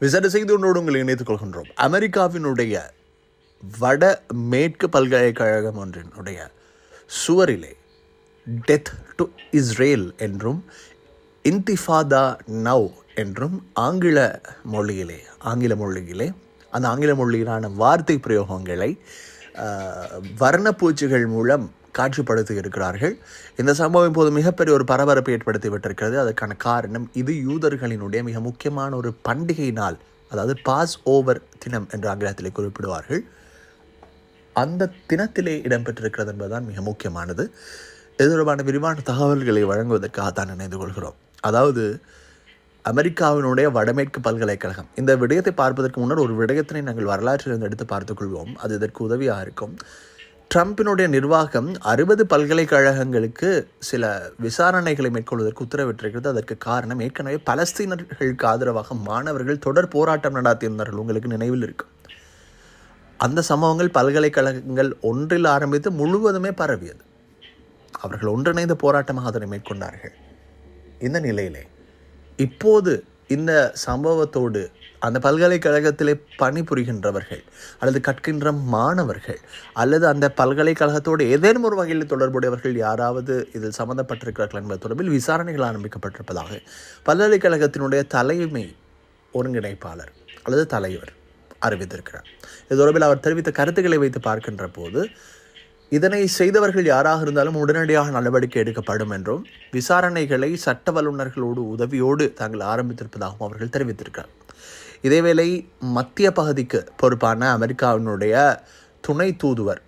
விசாரணை செய்து கொண்டோடு உங்களை இணைத்துக் கொள்கின்றோம். அமெரிக்காவினுடைய வட மேற்கு பல்கலைக்கழகம் ஒன்றினுடைய சுவரிலே டெத் டு இஸ்ரேல் என்றும் இன்திஃபாதா நவ் என்றும் ஆங்கில மொழியிலே ஆங்கில மொழியிலே அந்த ஆங்கில மொழியிலான வார்த்தை பிரயோகங்களை வர்ணப்பூச்சிகள் மூலம் காட்சிப்படுத்தி இருக்கிறார்கள் இந்த சம்பவம் இப்போது மிகப்பெரிய ஒரு பரபரப்பை ஏற்படுத்தி விட்டிருக்கிறது. அதற்கான காரணம் இது யூதர்களினுடைய மிக முக்கியமான ஒரு பண்டிகை நாள் அதாவது பாஸ் ஓவர் தினம் என்று ஆங்கிலத்தில் குறிப்பிடுவார்கள். அந்த தினத்திலே இடம்பெற்றிருக்கிறது என்பதுதான் மிக முக்கியமானது. இது தொடர்பான விரிவான தகவல்களை வழங்குவதற்காக தான் நினைந்து கொள்கிறோம். அதாவது அமெரிக்காவினுடைய வடமேற்கு பல்கலைக்கழகம். இந்த விடயத்தை பார்ப்பதற்கு முன்னர் ஒரு விடயத்தினை நாங்கள் வரலாற்றிலிருந்து எடுத்து பார்த்துக்கொள்வோம் அது இதற்கு உதவியாக இருக்கும். ட்ரம்பினுடைய நிர்வாகம் அறுபது பல்கலைக்கழகங்களுக்கு சில விசாரணைகளை மேற்கொள்வதற்கு உத்தரவிட்டிருக்கிறது. அதற்கு காரணம் ஏற்கனவே பலஸ்தீனர்களுக்கு ஆதரவாக மாணவர்கள் தொடர் போராட்டம் நடாத்தியிருந்தார்கள். உங்களுக்கு நினைவில் இருக்கும். அந்த சம்பவங்கள் பல்கலைக்கழகங்கள் ஒன்றில் ஆரம்பித்து முழுவதுமே பரவியது. அவர்கள் ஒன்றிணைந்த போராட்டமாக அதனை மேற்கொண்டார்கள். இந்த நிலையிலே இப்போது இந்த சம்பவத்தோடு அந்த பல்கலைக்கழகத்திலே பணிபுரிகின்றவர்கள் அல்லது கற்கின்ற மாணவர்கள் அல்லது அந்த பல்கலைக்கழகத்தோடு ஏதேனும் ஒரு வகையில் தொடர்புடையவர்கள் யாராவது இதில் சம்மந்தப்பட்டிருக்கிறார்கள் என்பது தொடர்பில் விசாரணைகள் ஆரம்பிக்கப்பட்டிருப்பதாக பல்கலைக்கழகத்தினுடைய தலைமை ஒருங்கிணைப்பாளர் அல்லது தலைவர் அறிவித்திருக்கிறார். இது தொடர்பில் அவர் தெரிவித்த கருத்துக்களை வைத்து பார்க்கின்ற போது இதனை செய்தவர்கள் யாராக இருந்தாலும் உடனடியாக நடவடிக்கை எடுக்கப்படும் என்றும் விசாரணைகளை சட்ட வல்லுநர்களோடு உதவியோடு தாங்கள் ஆரம்பித்திருப்பதாகவும் அவர்கள் தெரிவித்திருக்கிறார். இதேவேளை மத்திய பகுதிக்கு பொறுப்பான அமெரிக்காவினுடைய துணை தூதுவர்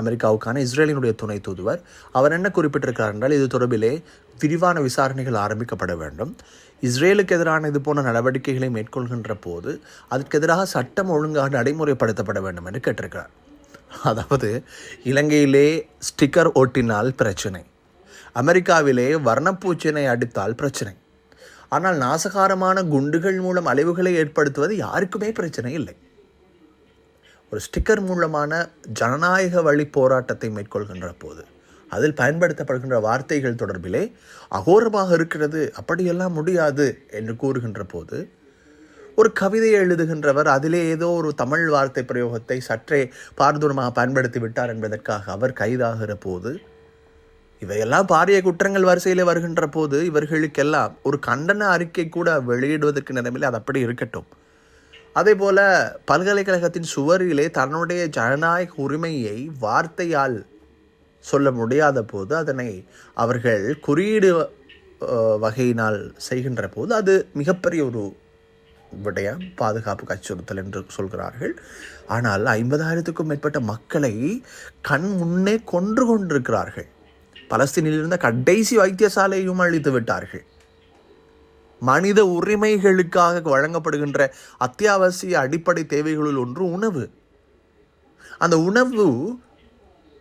அமெரிக்காவுக்கான இஸ்ரேலினுடைய துணை தூதுவர் அவர் என்ன குறிப்பிட்டிருக்கிறார் என்றால் இது தொடர்பிலே விரிவான விசாரணைகள் ஆரம்பிக்கப்பட வேண்டும். இஸ்ரேலுக்கு எதிரான இது போன்ற நடவடிக்கைகளை மேற்கொள்கின்ற போது அதற்கு எதிராக சட்டம் ஒழுங்காக நடைமுறைப்படுத்தப்பட வேண்டும் என்று கேட்டிருக்கிறார். அதாவது இலங்கையிலே ஸ்டிக்கர் ஓட்டினால் பிரச்சனை. அமெரிக்காவிலே வர்ணப்பூச்சினை அடித்தால் பிரச்சனை. ஆனால் நாசகாரமான குண்டுகள் மூலம் அழிவுகளை ஏற்படுத்துவது யாருக்குமே பிரச்சனை இல்லை. ஒரு ஸ்டிக்கர் மூலமான ஜனநாயக வழி போராட்டத்தை மேற்கொள்கின்ற போது அதில் பயன்படுத்தப்படுகின்ற வார்த்தைகள் தொடர்பிலே அகோரமாக இருக்கிறது அப்படியெல்லாம் முடியாது என்று கூறுகின்ற போது ஒரு கவிதை எழுதுகின்றவர் அதிலே ஏதோ ஒரு தமிழ் வார்த்தை பிரயோகத்தை சற்றே பார்தூரமாக பயன்படுத்தி விட்டார் என்பதற்காக அவர் கைதாகிற போது இவையெல்லாம் பாரிய குற்றங்கள் வரிசையில் வருகின்ற போது இவர்களுக்கெல்லாம் ஒரு கண்டன அறிக்கை கூட வெளியிடுவதற்கு நிலைமையில் அது அப்படி இருக்கட்டும். அதே போல பல்கலைக்கழகத்தின் சுவரிலே தன்னுடைய ஜனநாயக உரிமையை வார்த்தையால் சொல்ல முடியாத போது அதனை அவர்கள் குறியீடு வகையினால் செய்கின்ற போது அது மிகப்பெரிய ஒரு விடயம் பாதுகாப்பு அச்சுறுத்தல் என்று சொல்கிறார்கள். ஆனால் ஐம்பதாயிரத்துக்கும் மேற்பட்ட மக்களை கண் முன்னே கொன்று கொண்டிருக்கிறார்கள். பலஸ்தீனில் இருந்த கடைசி வைத்தியசாலையும் அழித்து விட்டார்கள். மனித உரிமைகளுக்காக வழங்கப்படுகின்ற அத்தியாவசிய அடிப்படை தேவைகளுள் ஒன்று உணவு. அந்த உணவு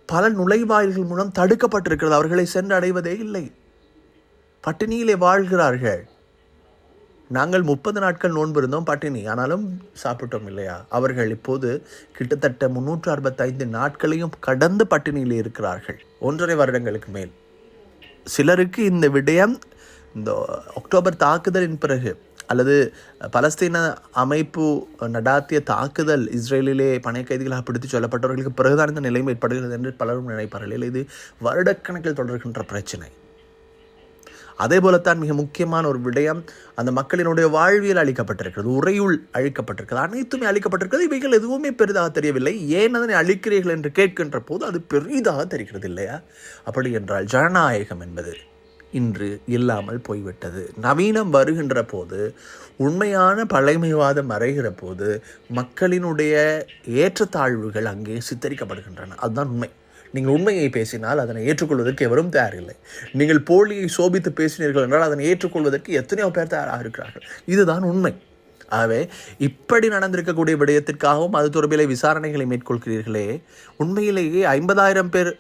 பல நுழைவாயில்கள் மூலம் தடுக்கப்பட்டிருக்கிறது. அவர்களை சென்று அடைவதே இல்லை. பட்டினியிலே வாழ்கிறார்கள். நாங்கள் முப்பது நாட்கள் நோன்பு இருந்தோம் பட்டினி. ஆனாலும் சாப்பிட்டோம் இல்லையா? அவர்கள் இப்போது கிட்டத்தட்ட முன்னூற்று அறுபத்தைந்து நாட்களையும் கடந்து பட்டினியில் இருக்கிறார்கள். ஒன்றரை வருடங்களுக்கு மேல். சிலருக்கு இந்த விடயம் இந்த அக்டோபர் தாக்குதலின் பிறகு அல்லது பலஸ்தீன அமைப்பு நடாத்திய தாக்குதல் இஸ்ரேலிலே பணைய கைதிகளாக பிடித்து சொல்லப்பட்டவர்களுக்கு பிறகுதான் இந்த நிலைமை ஏற்படுகிறது என்று பலரும் நினைப்பார்கள். இல்லை, இது வருடக்கணக்கில் தொடர்கின்ற பிரச்சனை. அதே போலத்தான் மிக முக்கியமான ஒரு விடயம் அந்த மக்களினுடைய வாழ்வியல் அளிக்கப்பட்டிருக்கிறது உரையுள் அழிக்கப்பட்டிருக்கிறது. அனைத்துமே அழிக்கப்பட்டிருக்கிறது. இவைகள் எதுவுமே பெரிதாக தெரியவில்லை. ஏன் அதனை அழிக்கிறீர்கள் என்று கேட்கின்ற போது அது பெரிதாக தெரிகிறது இல்லையா? அப்படி என்றால் ஜனநாயகம் என்பது இன்று இல்லாமல் போய்விட்டது. நவீனம் வருகின்ற போது உண்மையான பழைமைவாதம் மறைகிற போது மக்களினுடைய ஏற்றத்தாழ்வுகள் அங்கே சித்தரிக்கப்படுகின்றன. அதுதான் உண்மை. நீங்கள் உண்மையை பேசினால் அதனை ஏற்றுக்கொள்வதற்கு எவரும் தயாரில்லை. நீங்கள் போலியை சோபித்து பேசினீர்கள் என்றால் அதனை ஏற்றுக்கொள்வதற்கு எத்தனையோ பேர் தயாராக இருக்கிறார்கள். இதுதான் உண்மை. ஆகவே இப்படி நடந்திருக்கக்கூடிய விடயத்திற்காகவும் அது தொடர்பிலே விசாரணைகளை மேற்கொள்கிறீர்களே உண்மையிலேயே ஐம்பதாயிரம் பேர்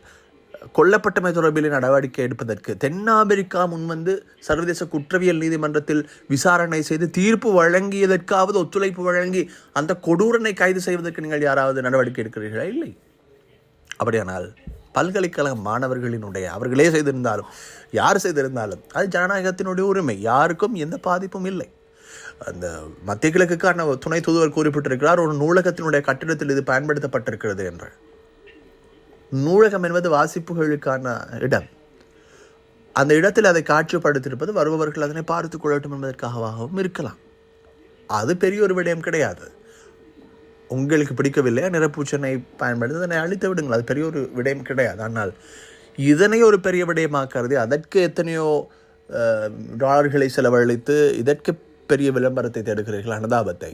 கொல்லப்பட்டமை தொடர்பிலே நடவடிக்கை எடுப்பதற்கு தென்னாப்பிரிக்கா முன்வந்து சர்வதேச குற்றவியல் நீதிமன்றத்தில் விசாரணை செய்து தீர்ப்பு வழங்கியதற்காவது ஒத்துழைப்பு வழங்கி அந்த கொடூரனை கைது செய்வதற்கு நீங்கள் யாராவது நடவடிக்கை எடுக்கிறீர்களா? இல்லை. அப்படியானால் பல்கலைக்கழக மாணவர்களினுடைய அவர்களே செய்திருந்தாலும் யார் செய்திருந்தாலும் அது ஜனநாயகத்தினுடைய உரிமை. யாருக்கும் எந்த பாதிப்பும் இல்லை. அந்த மத்திய கிழக்குக்கான துணை தூதுவர் குறிப்பிட்டிருக்கிறார் ஒரு நூலகத்தினுடைய கட்டிடத்தில் இது பயன்படுத்தப்பட்டிருக்கிறது என்று நூலகம் என்பது வாசிப்புகளுக்கான இடம். அந்த இடத்தில் அதை காட்சிப்படுத்தியிருப்பது வருபவர்கள் அதனை பார்த்துக் கொள்ளட்டும் என்பதற்காகவும் இருக்கலாம். அது பெரிய ஒரு விடயம் கிடையாது. உங்களுக்கு பிடிக்கவில்லை நிறப்பூச்சனை பயன்படுத்தி அதனை அழித்து விடுங்கள். அது பெரிய ஒரு விடயம் கிடையாது. ஆனால் இதனை ஒரு பெரிய விடயமாக்கிறது அதற்கு எத்தனையோ டாலர்களை செலவழித்து இதற்கு பெரிய விளம்பரத்தை தேடுகிறீர்கள் அனுதாபத்தை.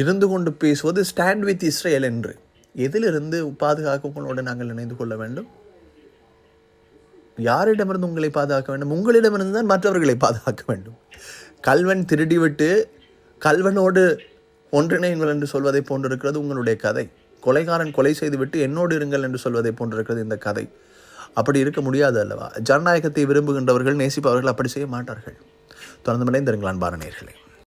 இருந்து கொண்டு பேசுவது ஸ்டாண்ட் வித் இஸ்ரேல் என்று. எதிலிருந்து பாதுகாக்கங்களோடு நாங்கள் இணைந்து கொள்ள வேண்டும்? யாரிடமிருந்து உங்களை பாதுகாக்க வேண்டும்? உங்களிடமிருந்து தான் மற்றவர்களை பாதுகாக்க வேண்டும். கல்வன் திருடிவிட்டு கல்வனோடு ஒன்றிணையுங்கள் என்று சொல்வதை போன்றிருக்கிறது உங்களுடைய கதை. கொலைகாரன் கொலை செய்துவிட்டு என்னோடு இருங்கள் என்று சொல்வதை போன்றிருக்கிறது இந்த கதை. அப்படி இருக்க முடியாது அல்லவா? ஜனநாயகத்தை விரும்புகின்றவர்கள் நேசிப்பவர்கள் அப்படி செய்ய மாட்டார்கள். தொடர்ந்து மலைந்திருங்கள் அன்பான நேர்களே.